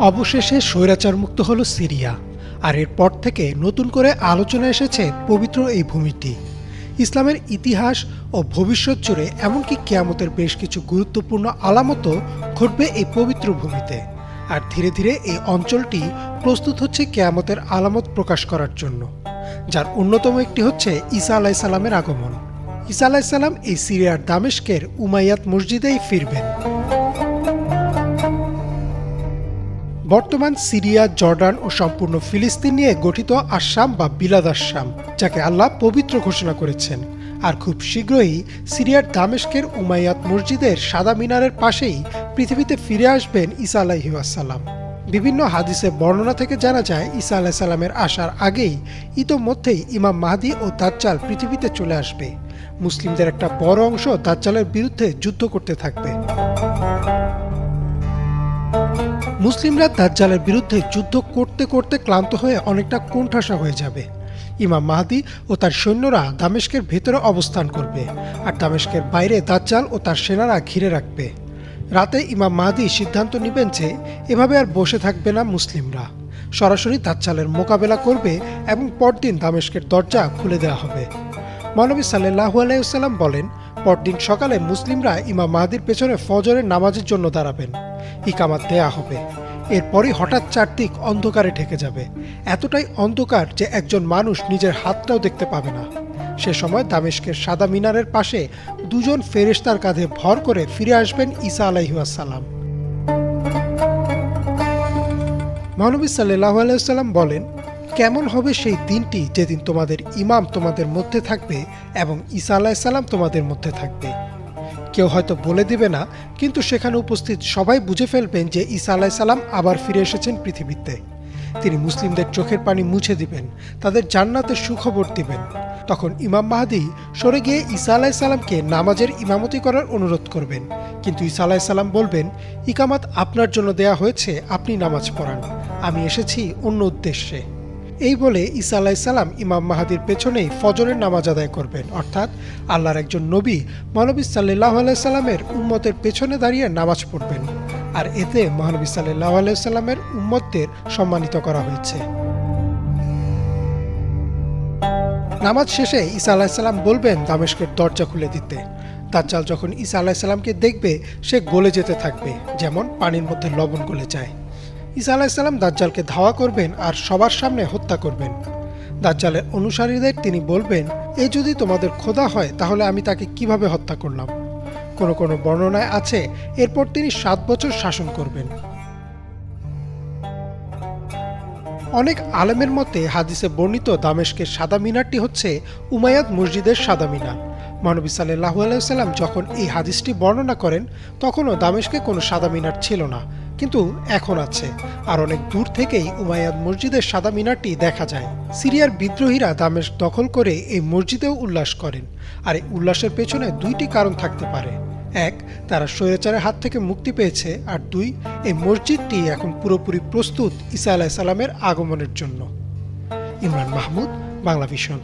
অবশেষে স্বৈরাচার মুক্ত হলো সিরিয়া, আর এরপর থেকে নতুন করে আলোচনা এসেছে পবিত্র এই ভূমিটি। ইসলামের ইতিহাস ও ভবিষ্যৎ জুড়ে এমনকি কেয়ামতের বেশ কিছু গুরুত্বপূর্ণ আলামতও ঘটবে এই পবিত্র ভূমিতে, আর ধীরে ধীরে এই অঞ্চলটি প্রস্তুত হচ্ছে কেয়ামতের আলামত প্রকাশ করার জন্য, যার অন্যতম একটি হচ্ছে ঈসা আলাইসাল্লামের আগমন। ঈসা আলাইসাল্লাম এই সিরিয়ার দামেস্কের উমাইয়াত মসজিদেই ফিরবেন। বর্তমান সিরিয়া, জর্ডান ও সম্পূর্ণ ফিলিস্তিন নিয়ে গঠিত আসাম বা বিলাদ আসাম, যাকে আল্লাহ পবিত্র ঘোষণা করেছেন। আর খুব শীঘ্রই সিরিয়ার দামেস্কের উমাইয়াত মসজিদের সাদা মিনারের পাশেই পৃথিবীতে ফিরে আসবেন ঈসা আলাইহাসাল্লাম বিভিন্ন হাদিসে বর্ণনা থেকে জানা যায়, ঈসা আলাহ সাল্লামের আসার আগেই ইতোমধ্যেই ইমাম মাহাদি ও দাজ্জাল পৃথিবীতে চলে আসবে। মুসলিমদের একটা বড় অংশ দাজ্জালের বিরুদ্ধে যুদ্ধ করতে থাকবে। মুসলিমরা দাজ্জালের বিরুদ্ধে যুদ্ধ করতে করতে ক্লান্ত হয়ে অনেকটা কোণঠাসা হয়ে যাবে। ইমাম মাহাদি ও তার সৈন্যরা দামেশকের ভেতরে অবস্থান করবে আর দামেশকের বাইরে দাজ্জাল ও তার সেনারা ঘিরে রাখবে। রাতে ইমাম মাহাদি সিদ্ধান্ত নেবেন যে এভাবে আর বসে থাকবে না মুসলিমরা। সরাসরি দাজ্জালের মোকাবেলা করবে এবং পরদিন দামেশকের দরজা খুলে দেওয়া হবে। মহানবী সাল্লাহু আলাইসাল্লাম বলেন পরদিন সকালে মুসলিমরা ইমাম মাহাদির পেছনে ফজরের নামাজের জন্য দাঁড়াবেন। ইকামাত দেয়া হবে। এরপরই হঠাৎ চারদিক অন্ধকারে ঢেকে যাবে। এতটাই অন্ধকার যে একজন মানুষ নিজের হাতটাও দেখতে পাবে না। সে সময় দামেস্কের সাদা মিনারের পাশে দুজন ফেরেশতার কাঁধে ভর করে ফিরে আসবেন ঈসা আলাইহাসাল্লাম মহানবী সাল্লাহ আলাইসাল্লাম বলেন কেমন হবে সেই দিনটি যেদিন তোমাদের ইমাম তোমাদের মধ্যে থাকবে এবং ঈসা আলাইসাল্লাম তোমাদের মধ্যে থাকবে। কেউ হয়তো বলে দিবে না, কিন্তু সেখানে উপস্থিত সবাই বুঝে ফেলবেন যে ঈসা আলাইসাল্লাম আবার ফিরে এসেছেন পৃথিবীতে। তিনি মুসলিমদের চোখের পানি মুছে দিবেন, তাদের জান্নাতের সুখবর দিবেন। তখন ইমাম মাহাদি সরে গিয়ে ঈসা আলাইসাল্লামকে নামাজের ইমামতি করার অনুরোধ করবেন। কিন্তু ঈসা আলাইসাল্লাম বলবেন, ইকামাত আপনার জন্য দেয়া হয়েছে, আপনি নামাজ পড়ান। আমি এসেছি অন্য উদ্দেশ্যে। এই বলে ঈসা আলাইসাল্লাম ইমাম মাহাদির পেছনেই ফজরের নামাজ আদায় করবেন। অর্থাৎ আল্লাহর একজন নবী মহানবী সাল্লাহ আলাইসাল্লামের উম্মতের পেছনে দাঁড়িয়ে নামাজ পড়বেন। আর এতে মহানবী সাল্লাহ আলাইসাল্লামের উম্মতদের সম্মানিত করা হয়েছে। নামাজ শেষে ঈসা আলাহিসাল্লাম বলবেন দামেশকের দরজা খুলে দিতে। দাজ্জাল যখন ঈসা আলাহিসাল্লামকে দেখবে, সে গলে যেতে থাকবে, যেমন পানির মধ্যে লবণ গলে যায়। ঈসা আলাহিসাল্লাম দাজ্জালকে ধাওয়া করবেন আর সবার সামনে হত্যা করবেন। দাজ্জালের অনুসারীদের তিনি বলবেন, এ যদি তোমাদের খোদা হয়, তাহলে আমি তাকে কীভাবে হত্যা করলাম? কোনো কোনো বর্ণনায় আছে, এরপর তিনি সাত বছর শাসন করবেন। অনেক আলেমের মতে হাদিসে বর্ণিত দামেশকের সাদা মিনারটি হচ্ছে উমায়াদ মসজিদের সাদা মিনার। মানবী সাল্লাহ আলাইসাল্লাম যখন এই হাদিসটি বর্ণনা করেন, তখনও দামেশকে কোনো সাদা মিনার ছিল না। কিন্তু এখন আছে। আর অনেক দূর থেকেই উমায়াদ মসজিদের সাদা মিনারটি দেখা যায়। সিরিয়ার বিদ্রোহীরা দামেশ দখল করে এই মসজিদেও উল্লাস করেন। আর এই উল্লাসের পেছনে দুইটি কারণ থাকতে পারে। এক, তারা স্বৈরাচারের হাত থেকে মুক্তি পেয়েছে। আর দুই, এই মসজিদটি এখন পুরোপুরি প্রস্তুত ঈসা আলাহ সালামের আগমনের জন্য। ইমরান মাহমুদ বাংলা ভিশন